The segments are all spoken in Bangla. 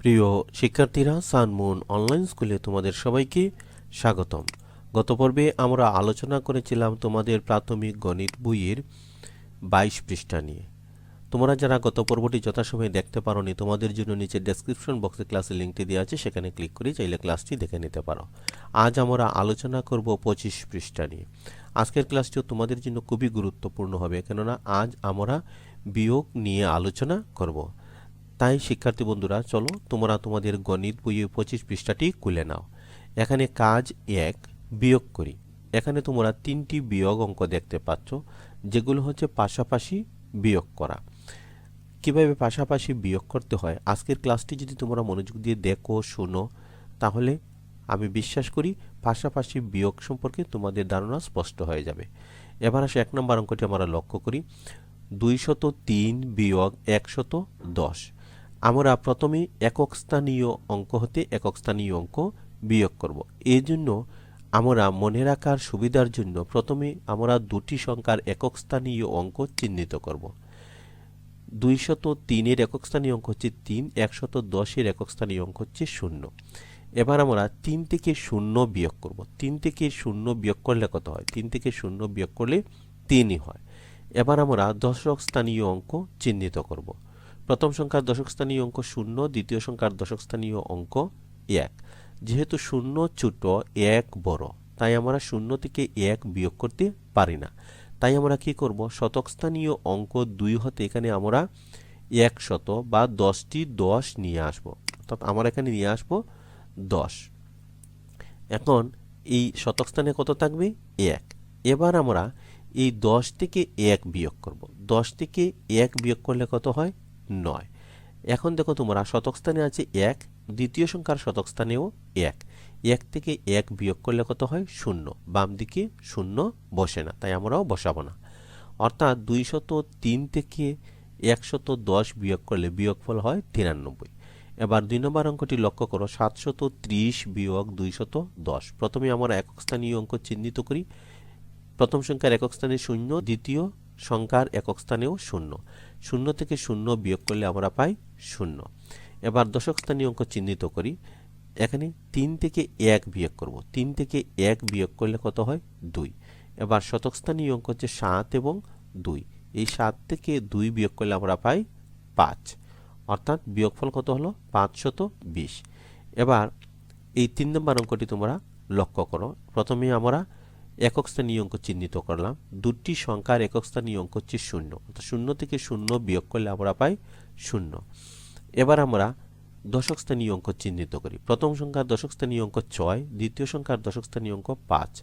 প্রিয় শিক্ষার্থীরা, সানমুন অনলাইন স্কুলে তোমাদের সবাইকে স্বাগতম। গত পর্বে আমরা আলোচনা করেছিলাম তোমাদের প্রাথমিক গণিত বইয়ের বাইশ পৃষ্ঠা নিয়ে। তোমরা যারা গত পর্বটি যথাসময়ে দেখতে পারোনি, তোমাদের জন্য নিচে ডেসক্রিপশন বক্সে ক্লাসের লিঙ্কটি দেওয়া আছে, সেখানে ক্লিক করে চাইলে ক্লাসটি দেখে নিতে পারো। আজ আমরা আলোচনা করব পঁচিশ পৃষ্ঠা নিয়ে। আজকের ক্লাসটিও তোমাদের জন্য খুবই গুরুত্বপূর্ণ হবে, কেননা আজ আমরা বিয়োগ নিয়ে আলোচনা করব। তাই, শিক্ষার্থী বন্ধুরা, চলো তোমরা তোমাদের গণিত বইয়ের পঁচিশ পৃষ্ঠাটি খুলে নাও। এখানে কাজ এক, বিয়োগ করি। এখানে তোমরা তিনটি বিয়োগ অঙ্ক দেখতে পাচ্ছ, যেগুলো হচ্ছে পাশাপাশি বিয়োগ করা। কীভাবে পাশাপাশি বিয়োগ করতে হয়? আজকের ক্লাসটি যদি তোমরা মনোযোগ দিয়ে দেখো, শোনো, তাহলে আমি বিশ্বাস করি পাশাপাশি বিয়োগ সম্পর্কে তোমাদের ধারণা স্পষ্ট হয়ে যাবে। এবার আসে, এক নম্বর অঙ্কটি আমরা লক্ষ্য করি। দুইশত তিন বিয়োগ একশত দশ। আমরা প্রথমে একক স্থানীয় অঙ্ক হতে একক স্থানীয় অঙ্ক বিয়োগ করব। এই জন্য আমরা মনে রাখার সুবিধার জন্য প্রথমে আমরা দুটি সংখ্যার একক স্থানীয় অঙ্ক চিহ্নিত করব। দুইশত তিনের একক স্থানীয় অঙ্ক হচ্ছে তিন, একশত দশের একক স্থানীয় অঙ্ক হচ্ছে শূন্য। এবার আমরা তিন থেকে শূন্য বিয়োগ করব। তিন থেকে শূন্য বিয়োগ করলে কত হয়? তিন থেকে শূন্য বিয়োগ করলে তিনই হয়। এবার আমরা দশক স্থানীয় অঙ্ক চিহ্নিত করব। প্রথম সংখ্যার দশক স্থানীয় অঙ্ক শূন্য, দ্বিতীয় সংখ্যার দশক স্থানীয় অঙ্ক এক। যেহেতু শূন্য ছোট, এক বড়, তাই আমরা শূন্য থেকে এক বিয়োগ করতে পারি না। তাই আমরা কি করব? শতক স্থানীয় অঙ্ক দুই হতে এখানে আমরা এক শত বা দশটি দশ নিয়ে আসব। অর্থাৎ আমরা এখানে নিয়ে আসব দশ। এখন এই শতক স্থানে কত থাকবে? এক। এবার আমরা এই দশ থেকে এক বিয়োগ করব। দশ থেকে এক বিয়োগ করলে কত হয়? নয়। এখন দেখো তোমরা শতক স্থানে আছে এক, দ্বিতীয় সংখ্যার শতক স্থানেও এক। এক থেকে এক বিয়োগ করলে কত হয়? শূন্য। বাম দিকে শূন্য বসে না, তাই আমরাও বসাবো না। অর্থাৎ দুইশত তিন থেকে একশত দশ বিয়োগ করলে বিয়োগফল হয় তিরানব্বই। এবার দুই নম্বর অঙ্কটি লক্ষ্য করো, সাতশত ত্রিশ বিয়োগ দুইশত দশ। প্রথমে আমরা একক স্থানীয় অঙ্ক চিহ্নিত করি। প্রথম সংখ্যার একক স্থানে শূন্য, দ্বিতীয় সংখ্যার একক স্থানেও শূন্য। শূন্য থেকে শূন্য বিয়োগ করলে আমরা পাই শূন্য। এবার দশক স্থানীয় অঙ্ক চিহ্নিত করি। এখানে তিন থেকে এক বিয়োগ করব। তিন থেকে এক বিয়োগ করলে কত হয়? দুই। এবার শতক স্থানীয় অঙ্ক হচ্ছে সাত এবং দুই। এই সাত থেকে দুই বিয়োগ করলে আমরা পাই পাঁচ। অর্থাৎ বিয়োগফল কত হলো? পাঁচশত বিশ। এবার এই তিন নম্বর অঙ্কটি তোমরা লক্ষ্য করো। প্রথমে আমরা একক স্থানীয় অঙ্ক চিহ্নিত করলাম। দুটি সংখ্যার একক স্থানীয় অঙ্ক হচ্ছে শূন্য। অর্থাৎ শূন্য থেকে শূন্য বিয়োগ করলে আমরা পাই শূন্য। এবার আমরা দশক স্থানীয় অঙ্ক চিহ্নিত করি। প্রথম সংখ্যার দশক স্থানীয় অঙ্ক ছয়, দ্বিতীয় সংখ্যার দশক স্থানীয় অঙ্ক পাঁচ।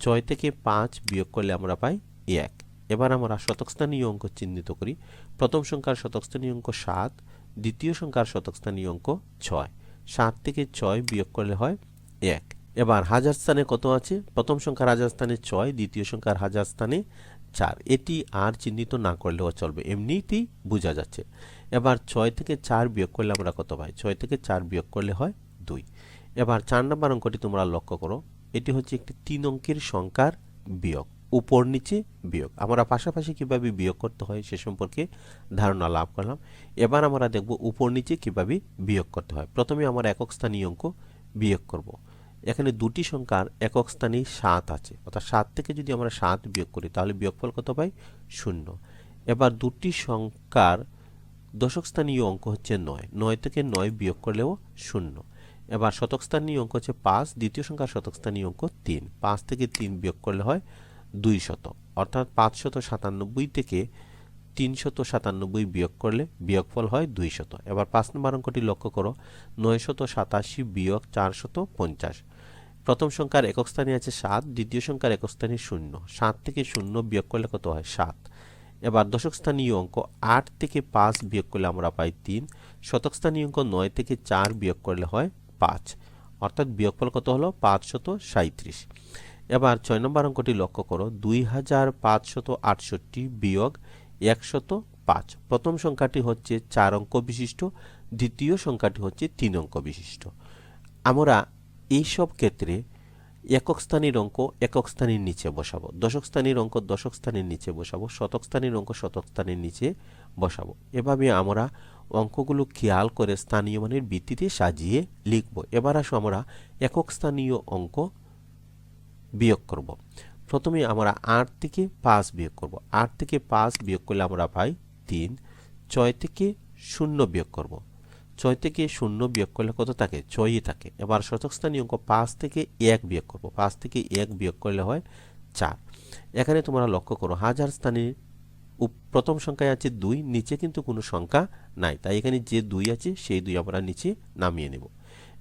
ছয় থেকে পাঁচ বিয়োগ করলে আমরা পাই এক। এবার আমরা শতক স্থানীয় অঙ্ক চিহ্নিত করি। প্রথম সংখ্যার শতক স্থানীয় অঙ্ক সাত, দ্বিতীয় সংখ্যার শতক স্থানীয় অঙ্ক ছয়। সাত থেকে ছয় বিয়োগ করলে হয় এক। এবার হাজার স্থানে কত আছে? প্রথম সংখ্যার হাজার স্থানে ছয়, দ্বিতীয় সংখ্যার হাজার স্থানে চার। এটি আর চিহ্নিত না করলেও চলবে। এমনিতেই বোঝা যাচ্ছে। এবার ছয় থেকে চার বিয়োগ করলে আমরা কত পাই? ছয় থেকে চার বিয়োগ করলে হয় দুই। এবার চার নম্বর অঙ্কটি তোমরা লক্ষ্য করো। এটি হচ্ছে একটি তিন অঙ্কের সংখ্যার বিয়োগ, উপর নিচে বিয়োগ। আমরা পাশাপাশি কীভাবে বিয়োগ করতে হয় সে সম্পর্কে ধারণা লাভ করলাম। এবার আমরা দেখব উপর নিচে কীভাবে বিয়োগ করতে হয়। প্রথমে আমরা একক স্থানীয় অঙ্ক বিয়োগ করব। এখানে দুটি সংখ্যার একক স্থানে সাত আছে। অর্থাৎ সাত থেকে যদি আমরা সাত বিয়োগ করি, তাহলে বিয়োগফল কত পাই? শূন্য। এবার দুটি সংখ্যার দশক স্থানীয় অঙ্ক হচ্ছে নয়। নয় থেকে নয় বিয়োগ করলেও শূন্য। এবার শতক স্থানীয় অঙ্ক হচ্ছে পাঁচ, দ্বিতীয় সংখ্যার শতক স্থানীয় অঙ্ক তিন। পাঁচ থেকে তিন বিয়োগ করলে হয় দুই শত অর্থাৎ পাঁচশত সাতানব্বই থেকে তিনশত সাতানব্বই বিয়োগ করলে বিয়োগফল হয় দুই শত। এবার পাঁচ নম্বর অঙ্কটি লক্ষ্য করো। নয়শত সাতাশি বিয়োগ চারশত পঞ্চাশ। প্রথম সংখ্যার একক স্থানে আছে সাত, দ্বিতীয় সংখ্যার একক স্থানে শূন্য। সাত থেকে শূন্য বিয়োগ করলে কত হয়? সাত। এবার দশক স্থানীয় অঙ্ক, আট থেকে পাঁচ বিয়োগ করলে আমরা পাই তিন। শতক স্থানীয় অঙ্ক, নয় থেকে চার বিয়োগ করলে হয় পাঁচ। অর্থাৎ বিয়োগফল কত হলো? পাঁচশত সাঁত্রিশ এবার ছয় নম্বর অঙ্কটি লক্ষ্য করো। দুই হাজার পাঁচশত আটষট্টি বিয়োগ একশত পাঁচ। প্রথম সংখ্যাটি হচ্ছে চার অঙ্ক বিশিষ্ট, দ্বিতীয় সংখ্যাটি হচ্ছে তিন অঙ্ক বিশিষ্ট। আমরা এইসব ক্ষেত্রে একক স্থানীর অঙ্ক একক স্থানীর নিচে বসাবো। দশক স্থানীর অঙ্ক দশক স্থানের নিচে বসাবো। শতক স্থানীর অঙ্ক শতক স্থানের নিচে বসাবো। এভাবে আমরা অঙ্কগুলো খেয়াল করে স্থানীয় মানের ভিত্তিতে সাজিয়ে লিখব। এবার আসো আমরা একক স্থানীয় অঙ্ক বিয়োগ করব। প্রথমে আমরা আট থেকে পাঁচ বিয়োগ করব। আট থেকে পাঁচ বিয়োগ করলে আমরা পাই তিন, ছয় থেকে শূন্য বিয়োগ করব। ছয় থেকে শূন্য বিয়োগ করলে কত থাকে? ছয়ই থাকে। এবার শতকস্থানীয় অঙ্ক পাঁচ থেকে এক বিয়োগ করব। পাঁচ থেকে এক বিয়োগ করলে হয় চার। এখানে তোমরা লক্ষ্য করো, হাজার স্থানে উপ- প্রথম সংখ্যায় আছে দুই, নিচে কিন্তু কোনো সংখ্যা নাই। তাই এখানে যে দুই আছে, সেই দুই আমরা নিচে নামিয়ে নেব।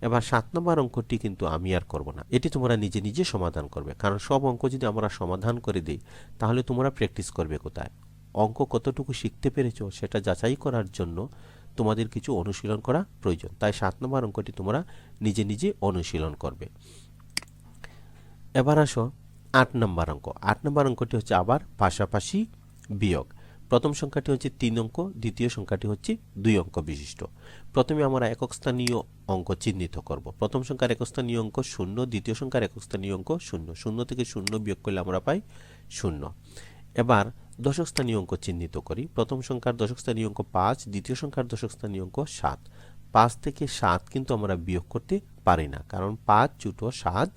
এবার সাত নম্বর অঙ্কটি কিন্তু আমি আর করব না। এটি তোমরা নিজে নিজে সমাধান করবে। কারণ সব অঙ্ক যদি আমরা সমাধান করে দিই, তাহলে তোমরা প্র্যাকটিস করবে কোথায়? অঙ্ক কতটুকু শিখতে পেরেছ, সেটা যাচাই করার জন্য তোমাদের কিছু অনুশীলন করা প্রয়োজন। তাই সাত নম্বর অঙ্কটি তোমরা নিজে নিজে অনুশীলন করবে। এবার আসো আট নম্বর অঙ্ক। আট নম্বর অঙ্কটি হচ্ছে আবার পাশাপাশি বিয়োগ। প্রথম সংখ্যাটি হচ্ছে তিন অঙ্ক, দ্বিতীয় সংখ্যাটি হচ্ছে দুই অঙ্ক বিশিষ্ট। প্রথমে আমরা একক স্থানীয় অঙ্ক চিহ্নিত করব। প্রথম সংখ্যার একক স্থানীয় অঙ্ক শূন্য, দ্বিতীয় সংখ্যার একক স্থানীয় অঙ্ক শূন্য। শূন্য থেকে শূন্য বিয়োগ করলে আমরা পাই শূন্য। এবার দশক স্থানীয় অঙ্ক চিহ্নিত করি। প্রথম সংখ্যার দশক স্থানীয় অঙ্ক পাঁচ, দ্বিতীয় সংখ্যার দশক স্থানীয় অঙ্ক সাত। পাঁচ থেকে সাত কিন্তু আমরা বিয়োগ করতে পারি না, কারণ পাঁচ ছোটো সাত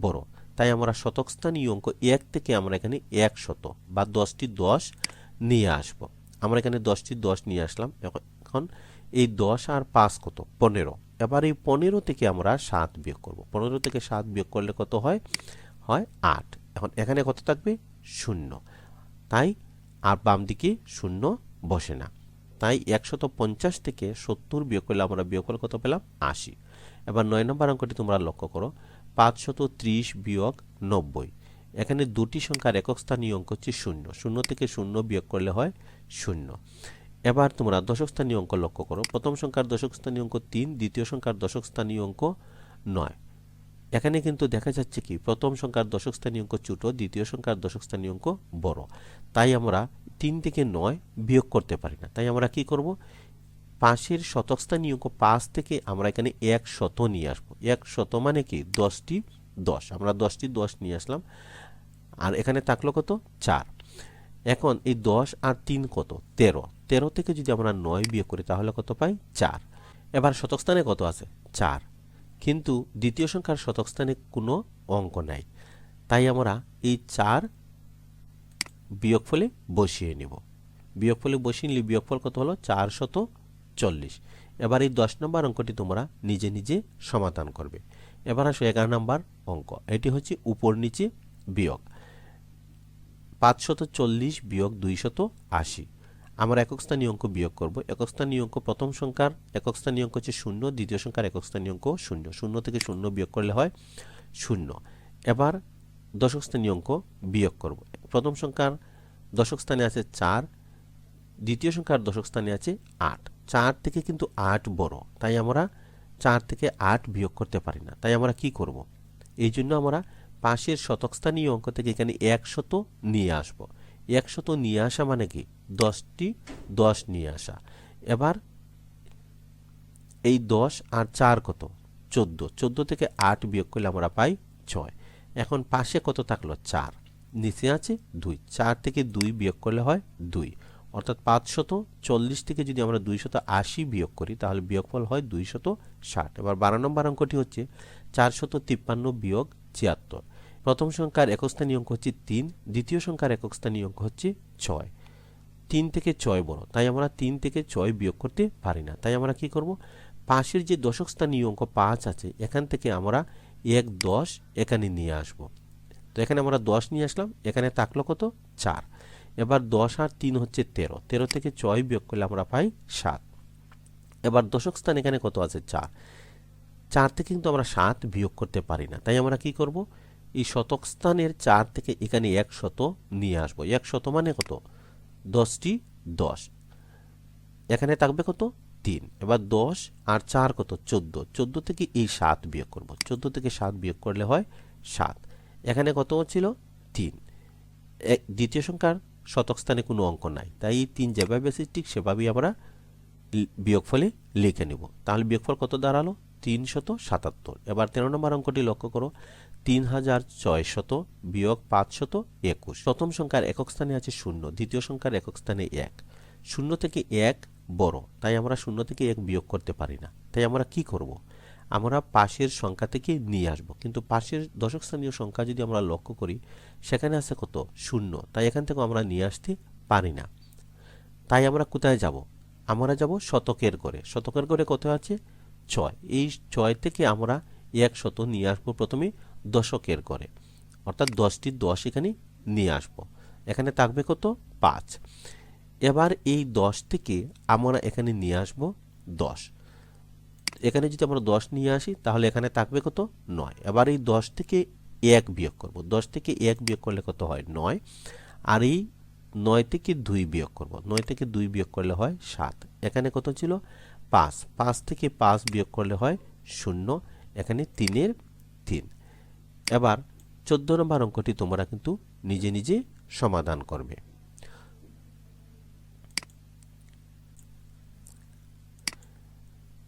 বড়। তাই আমরা শতক স্থানীয় অঙ্ক এক থেকে আমরা এখানে এক শত বা দশটি দশ নিয়ে আসব। আমরা এখানে দশটি দশ নিয়ে আসলাম। এখন এই দশ আর পাঁচ কত? পনেরো। এবার এই পনেরো থেকে আমরা সাত বিয়োগ করব। পনেরো থেকে সাত বিয়োগ করলে কত হয়? হয় আট। এখন এখানে কত থাকবে? শূন্য। তাই আর বাম দিকে শূন্য বসে না। তাই একশত পঞ্চাশ থেকে সত্তর বিয়োগ করলে আমরা বিয়োগফল কত পেলাম? আশি। এবার নয় নম্বর অঙ্কটি তোমরা লক্ষ্য করো। পাঁচশত ত্রিশ বিয়োগ নব্বই। এখানে দুটি সংখ্যার একক স্থানীয় অঙ্ক হচ্ছে শূন্য। শূন্য থেকে শূন্য বিয়োগ করলে হয় শূন্য। এবার তোমরা দশক স্থানীয় অঙ্ক লক্ষ্য করো। প্রথম সংখ্যার দশক স্থানীয় অঙ্ক তিন, দ্বিতীয় সংখ্যার দশক স্থানীয় অঙ্ক নয়। এখানে কিন্তু দেখা যাচ্ছে কি, প্রথম সংখ্যার দশক স্থানীয় অঙ্ক ছোট, দ্বিতীয় সংখ্যার দশক স্থানীয় অঙ্ক বড়। তাই আমরা তিন থেকে নয় বিয়োগ করতে পারি না। তাই আমরা কি করব? পাঁচের শতক স্থানীয় অঙ্ক পাঁচ থেকে আমরা এখানে এক শত নিয়ে আসব। এক শত মানে কি? দশটি দশ। আমরা দশটি দশ নিয়ে আসলাম। আর এখানে থাকল কত? চার। এখন এই দশ আর তিন কত? তেরো। তেরো থেকে যদি আমরা নয় বিয়োগ করি তাহলে কত পাই? চার। এবার শতক স্থানে কত আছে? চার। কিন্তু দ্বিতীয় সংখ্যার শতক স্থানে কোনো অঙ্ক নাই। তাই আমরা এই চার বিয়োগফলে বসিয়ে নিব। বিয়োগফলে বসিয়ে নিলে বিয়োগফল কত হলো? চার শত চল্লিশ। এবার এই দশ নম্বর অঙ্কটি তোমরা নিজে নিজে সমাধান করবে। এবার আসো এগারো নম্বর অঙ্ক। এটি হচ্ছে উপর নিচে বিয়োগ। পাঁচশত চল্লিশ বিয়োগ দুইশত আশি। আমরা একক স্থানীয় অঙ্ক বিয়োগ করব। একক স্থানীয় অঙ্ক প্রথম সংখ্যার, একক স্থানীয় অঙ্ক হচ্ছে শূন্য, দ্বিতীয় সংখ্যার একক স্থানীয় অঙ্ক শূন্য। শূন্য থেকে শূন্য বিয়োগ করলে হয় শূন্য। এবার দশক স্থানীয় অঙ্ক বিয়োগ করব। প্রথম সংখ্যার দশক স্থানে আছে চার, দ্বিতীয় সংখ্যার দশক স্থানে আছে আট। চার থেকে কিন্তু আট বড়, তাই আমরা চার থেকে আট বিয়োগ করতে পারি না। তাই আমরা কি করব? এই জন্য আমরা পাশের শতকস্থানীয় অঙ্ক থেকে এখানে একশত নিয়ে আসব। একশত নিয়ে আসা মানে কি? দশটি দশ নিয়ে আসা। এবার এই দশ আর চার কত? চোদ্দ। চোদ্দ থেকে আট বিয়োগ করলে আমরা পাই ছয়। এখন পাশে কত থাকল? চার। নিচে আছে দুই। চার থেকে দুই বিয়োগ করলে হয় দুই। অর্থাৎ পাঁচশত চল্লিশ থেকে যদি আমরা দুইশত আশি বিয়োগ করি, তাহলে বিয়োগফল হয় দুইশত ষাট। এবার বারো নম্বর অঙ্কটি হচ্ছে চারশত তিপ্পান্ন বিয়োগ ছিয়াত্তর। প্রথম সংখ্যার একক স্থানীয় অঙ্ক হচ্ছে তিন, দ্বিতীয় সংখ্যার একক স্থানীয় অঙ্ক হচ্ছে ছয়। তিন থেকে ছয় বড় তাই আমরা তিন থেকে ছয় বিয়োগ করতে পারি না। তাই আমরা কি করব? পাশের যে দশক স্থানীয় অঙ্ক পাঁচ আছে, এখান থেকে আমরা এক দশ এখানে নিয়ে আসব। তো এখানে আমরা দশ নিয়ে আসলাম, এখানে থাকল কত? চার। এবার দশ আর তিন হচ্ছে তেরো তেরো থেকে ছয় বিয়োগ করলে আমরা পাই সাত। এবার দশক স্থান এখানে কত আছে? চার। চার থেকে কিন্তু আমরা সাত বিয়োগ করতে পারি না। তাই আমরা কি করব? এই শতক স্থানের চার থেকে এখানে এক শত নিয়ে আসব। এক শত মানে কত? দশটি দশ। এখানে থাকবে কত? তিন। এবার দশ আর চার কত? চোদ্দ। চোদ্দ থেকে এই সাত বিয়োগ করব। চোদ্দ থেকে সাত বিয়োগ করলে হয় সাত। এখানে কত ছিল? তিন। এক দ্বিতীয় সংখ্যার শতক স্থানে কোনো অঙ্ক নাই। তাই এই তিন যেভাবে আছে ঠিক সেভাবেই আমরা বিয়োগফলে লিখে নেব। তাহলে বিয়োগফল কত দাঁড়াল? তিনশত সাতাত্তর। এবার তেরো নম্বর অঙ্কটি লক্ষ্য করো। তিন হাজার ছয়শত বিয়োগ পাঁচশত একুশ। প্রথম সংখ্যার একক স্থানে আছে শূন্য, দ্বিতীয় সংখ্যার একক স্থানে এক। শূন্য থেকে এক বড়, তাই আমরা শূন্য থেকে এক বিয়োগ করতে পারি না। তাই আমরা কি করব? আমরা পাশের সংখ্যা থেকে নিয়ে আসব, কিন্তু পাশের দশক স্থানীয় সংখ্যা যদি আমরা লক্ষ্য করি, সেখানে আছে কত? শূন্য, তাই এখান থেকে আমরা নিয়ে আসতে পারি না। তাই আমরা কোথায় যাব? আমরা যাব শতকের করে শতকের করে কত আছে? ছয়। এই ছয় থেকে আমরা এক শত নিয়ে আসব প্রথমে। দশকের করে অর্থাৎ দশটি দশ এখানে নিয়ে আসব। এখানে থাকবে কত? পাঁচ। এবার এই দশ থেকে আমরা এখানে নিয়ে আসব দশ। এখানে যদি আমরা দশ নিয়ে আসি, তাহলে এখানে থাকবে কত? নয়। এবার এই দশ থেকে এক বিয়োগ করব। দশ থেকে এক বিয়োগ করলে কত হয়? নয়। আর এই নয় থেকে দুই বিয়োগ করব। নয় থেকে দুই বিয়োগ করলে হয় সাত। এখানে কত ছিল? পাঁচ। পাঁচ থেকে পাঁচ বিয়োগ করলে হয় শূন্য। এখানে তিনের তিন। এবার চোদ্দ নম্বর অঙ্কটি তোমরা কিন্তু নিজে নিজে সমাধান করবে।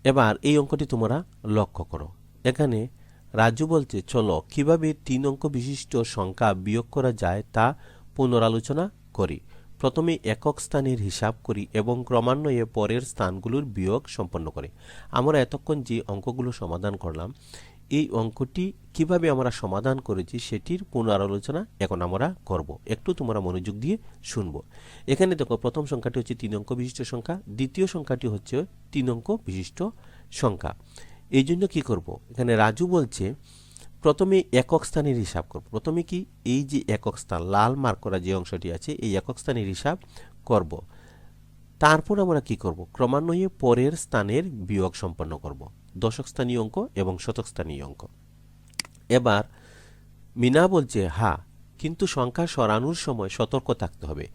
এবার এই অঙ্কটি তোমরা লক্ষ্য করো। এখানে রাজু বলছে, চলো কীভাবে তিন অঙ্ক বিশিষ্ট সংখ্যা বিয়োগ করা যায় তা পুনরালোচনা করি। প্রথমে একক স্থানের হিসাব করি এবং ক্রমান্বয়ে পরের স্থানগুলোর বিয়োগ সম্পন্ন করে। আমরা এতক্ষণ যে অঙ্কগুলো সমাধান করলাম এই অঙ্কটি কীভাবে আমরা সমাধান করেছি সেটির পুনরালোচনা এখন আমরা করব। একটু তোমরা মনোযোগ দিয়ে শুনব। এখানে দেখো, প্রথম সংখ্যাটি হচ্ছে তিন অঙ্ক বিশিষ্ট সংখ্যা, দ্বিতীয় সংখ্যাটি হচ্ছে তিন অঙ্ক বিশিষ্ট সংখ্যা। এই জন্য কী করব? এখানে রাজু বলছে, প্রথমে একক স্থানের হিসাব করব। প্রথমে কি এই যে একক স্থান, লাল মার্ক করা যে অংশটি আছে, এই একক স্থানের হিসাব করব। তারপর আমরা কি করব? ক্রমান্বয়ে পরের স্থানের বিয়োগ সম্পন্ন করব। দশক স্থানীয় অঙ্ক এবং শতক স্থানীয় অঙ্ক। এবার মিনা বলছে, হা, কিন্তু সংখ্যা সরানোর সময় সতর্ক থাকতে হবে।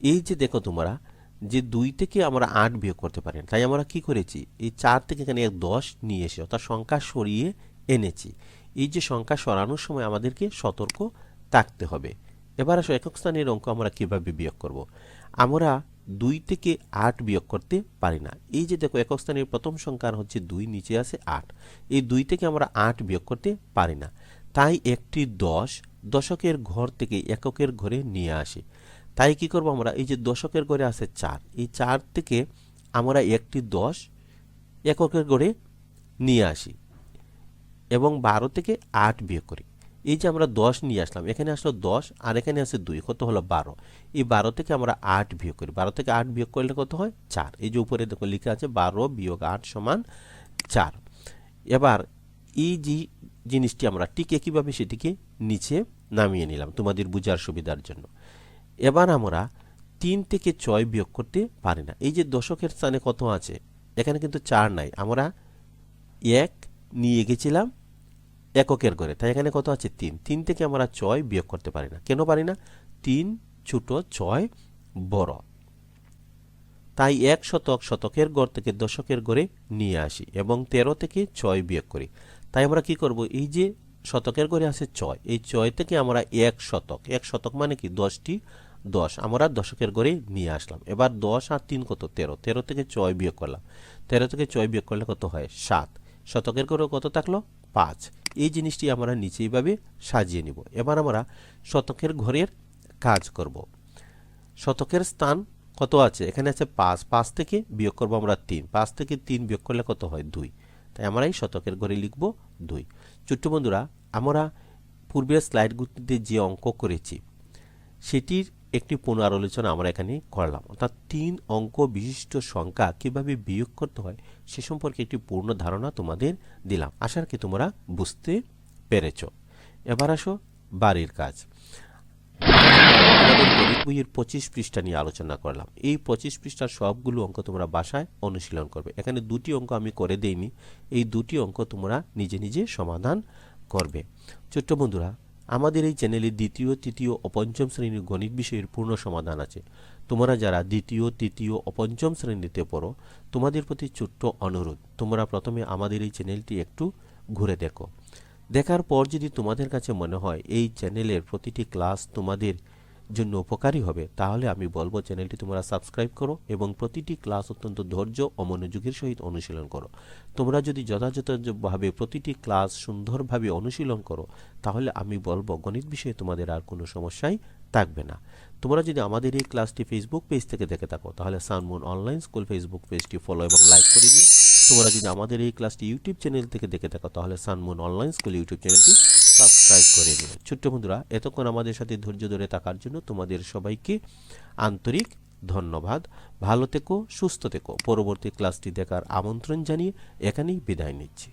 এই যে দেখো তোমরা, যে দুই থেকে আমরা আট বিয়োগ করতে পারেন তাই আমরা কি করেছি? এই চার থেকে এখানে এক দশ নিয়ে এসে, অর্থাৎ সংখ্যা সরিয়ে এনেছি। এই যে সংখ্যা সরানোর সময় আমাদেরকে সতর্ক থাকতে হবে। এবার আসো, একক স্থানের অঙ্ক আমরা কীভাবে বিয়োগ করব? আমরা দুই থেকে আট বিয়োগ করতে পারি না। এই যে দেখো, একক স্থানের প্রথম সংখ্যার হচ্ছে দুই, নিচে আছে আট। এই দুই থেকে আমরা আট বিয়োগ করতে পারি না। তাই একটি দশ দশকের ঘর থেকে এককের ঘরে নিয়ে আসে। তাই কি করব আমরা? এই যে দশকের ঘরে আছে চার। এই চার থেকে আমরা একটি দশ এককের ঘরে নিয়ে আসি এবং বারো থেকে আট বিয়োগ করি। এই যে আমরা দশ নিয়ে আসলাম, এখানে আসলো দশ আর এখানে আছে দুই, কত হলো বারো। এই বারো থেকে আমরা আট বিয়োগ করি। বারো থেকে আট বিয়োগ করলে কত হয়? চার। এই যে উপরে দেখো লেখা আছে বারো বিয়োগ আট সমান চার। এবার এই যে জিনিসটি আমরা ঠিক একইভাবে সেটিকে নিচে নামিয়ে নিলাম তোমাদের বুঝার সুবিধার জন্য। এবার আমরা তিন থেকে ছয় বিয়োগ করতে পারি না। এই যে দশকের স্থানে কত আছে? এখানে কিন্তু চার নাই। আমরা এক নিয়ে গেছিলাম এককের ঘরে তাই এখানে কত আছে? তিন। তিন থেকে আমরা ছয় বিয়োগ করতে পারি না। কেন পারি না? তিন ছোট ছয় বড়। তাই এক শতক শতকের গড় থেকে দশকের গড়ে নিয়ে আসি এবং তেরো থেকে ছয় বিয়োগ করি। তাই আমরা কি করব? এই যে শতকের গড়ে আছে ছয়, এই ছয় থেকে আমরা এক শতক। এক শতক মানে কি? দশটি দশ। আমরা দশকের গড়ে নিয়ে আসলাম। এবার দশ আর তিন কত? তেরো। তেরো থেকে ছয় বিয়োগ করলাম। তেরো থেকে ছয় বিয়োগ করলে কত হয়? সাত। শতকের গড়ে কত থাকল? পাঁচ। এই জিনিসটি আমরা নিচে এইভাবে সাজিয়ে নিব। এবার আমরা শতকের ঘরের কাজ করব। শতকের স্থান কত আছে? এখানে আছে পাঁচ। পাঁচ থেকে বিয়োগ করব আমরা তিন। পাঁচ থেকে তিন বিয়োগ করলে কত হয়? দুই। তাই আমরা এই শতকের ঘরে লিখব দুই। ছোট্ট বন্ধুরা, আমরা পূর্বের স্লাইডগুলিতে যে অঙ্ক করেছি, সেটির একটি পুনরালোচনা আমরা এখানে করলাম। অর্থাৎ তিন অঙ্ক বিশিষ্ট সংখ্যা কীভাবে বিয়োগ করতে হয় সে সম্পর্কে একটি পূর্ণ ধারণা তোমাদের দিলাম। আশা কি তোমরা বুঝতে পেরেছ। এবার আসো বাড়ির কাজ। বইয়ের পঁচিশ পৃষ্ঠা নিয়ে আলোচনা করলাম। এই পঁচিশ পৃষ্ঠার সবগুলো অঙ্ক তোমরা বাসায় অনুশীলন করবে। এখানে দুটি অঙ্ক আমি করে দেইনি। এই দুটি অঙ্ক তোমরা নিজে নিজে সমাধান করবে। ছোট্ট বন্ধুরা আমাদের এই চ্যানেলে দ্বিতীয়, তৃতীয় ও পঞ্চম শ্রেণির গণিত বিষয়ের পূর্ণ সমাধান আছে। তোমরা যারা দ্বিতীয়, তৃতীয় ও পঞ্চম শ্রেণীতে পড়ো, তোমাদের প্রতি ছোট্ট অনুরোধ, তোমরা প্রথমে আমাদের এই চ্যানেলটি একটু ঘুরে দেখো। দেখার পর যদি তোমাদের কাছে মনে হয় এই চ্যানেলের প্রতিটি ক্লাস তোমাদের জন্য উপকারী হবে, তাহলে আমি বলব চ্যানেলটি তোমরা সাবস্ক্রাইব করো এবং প্রতিটি ক্লাস অত্যন্ত ধৈর্য ও মনোযোগের সহিত অনুশীলন করো। তোমরা যদি যথাযথভাবে প্রতিটি ক্লাস সুন্দরভাবে অনুশীলন করো, তাহলে আমি বলব গণিত বিষয়ে তোমাদের আর কোনো সমস্যাই থাকবে না। তোমরা যদি আমাদের এই ক্লাসটি ফেসবুক পেজ থেকে দেখে থাকো, তাহলে সানমুন অনলাইন স্কুল ফেসবুক পেজটি ফলো এবং লাইক করে নিও। তোমরা যদি আমাদের এই ক্লাসটি ইউটিউব চ্যানেল থেকে দেখে থাকো, তাহলে সানমুন অনলাইন স্কুল ইউটিউব চ্যানেলটি সাবস্ক্রাইব করে নিও ছোট্ট বন্ধুরা, এতক্ষণ আমাদের সাথে ধৈর্য ধরে থাকার জন্য তোমাদের সবাইকে আন্তরিক ধন্যবাদ। ভালো থেকো, সুস্থ থেকো। পরবর্তী ক্লাসটি দেখার আমন্ত্রণ জানিয়ে এখানেই বিদায় নিচ্ছি।